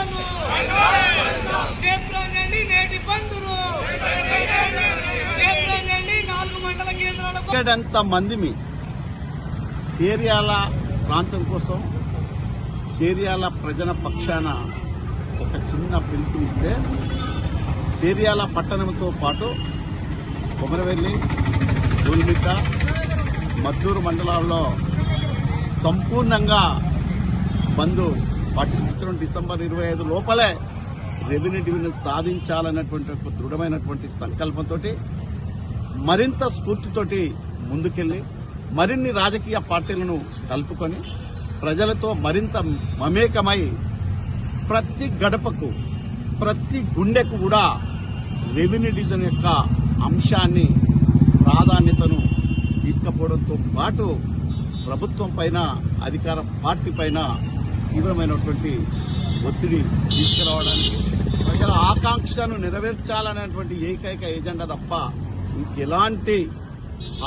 బందరు చేప్రంగండి నేటి నాలుగు మండల మందిమి చేర్యాల ప్రాంతం కోసం చేర్యాల ప్రజల పక్షాన ఒక చిన్న పిలుపునిస్తే చేర్యాల పట్టణంతో పాటు కొమరవెల్లి గోల్మిట్ట మద్దూరు మండలాల్లో సంపూర్ణంగా బంధు పాటిస్తున్నాం డిసెంబర్ ఇరవై ఐదు లోపలే రెవెన్యూ డివిజన్ సాధించాలన్నటువంటి ఒక దృఢమైనటువంటి సంకల్పంతో మరింత స్ఫూర్తితోటి ముందుకెళ్ళి మరిన్ని రాజకీయ పార్టీలను కలుపుకొని ప్రజలతో మరింత మమేకమై ప్రతి గడపకు ప్రతి గుండెకు కూడా రెవెన్యూ డివిజన్ యొక్క అంశాన్ని ప్రాధాన్యతను తీసుకుపోవడంతో పాటు ప్రభుత్వం పైన అధికార పార్టీ పైన తీవ్రమైనటువంటి ఒత్తిడి తీసుకురావడానికి ప్రజల ఆకాంక్షను నెరవేర్చాలనేటువంటి ఏకైక ఎజెండా తప్ప ఇంకెలాంటి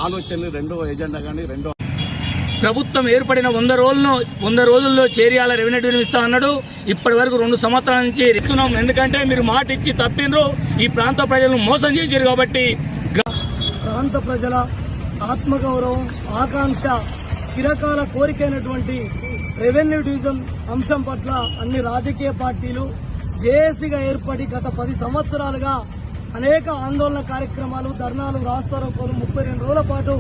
ఆలోచనలు రెండో ఎజెండా కానీ రెండో ప్రభుత్వం ఏర్పడిన వంద రోజులను వంద రోజుల్లో చేరియాల రెవెన్యూ ఇస్తా అన్నాడు. ఇప్పటి వరకు రెండు సంవత్సరాల నుంచి ఇస్తున్నాం. ఎందుకంటే మీరు మాట ఇచ్చి తప్పినరు. ఈ ప్రాంత ప్రజలను మోసం చేశారు కాబట్టి ప్రాంత ప్రజల ఆత్మగౌరవం ఆకాంక్ష చిరకాల కోరికైనటువంటి రెవెన్యూ డివిజన్ అంశం పట్ల అన్ని రాజకీయ పార్టీలు జేఏసీగా ఏర్పడి గత పది సంవత్సరాలుగా అనేక ఆందోళన కార్యక్రమాలు ధర్నాలు రాస్తారోకోలు ముప్పై రెండు రోజుల పాటు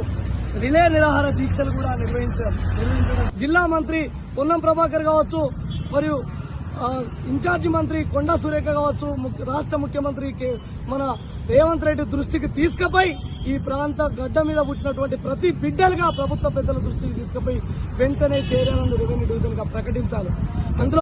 రిలే నిరాహార దీక్షలు కూడా నిర్వహించారు నిర్వహించడం. జిల్లా మంత్రి పొన్నం ప్రభాకర్ కావచ్చు మరియు ఇన్ఛార్జి మంత్రి కొండా సురేఖ కావచ్చు రాష్ట్ర ముఖ్యమంత్రి కే- మన రేవంత్ రెడ్డి దృష్టికి తీసుకుపోయి ఈ ప్రాంత గడ్డ మీద పుట్టినటువంటి ప్రతి బిడ్డలుగా ప్రభుత్వ పెద్దల దృష్టికి తీసుకుపోయి వెంటనే చేరాలని రెవెన్యూ డివిజన్గా ప్రకటించాలి. అందులో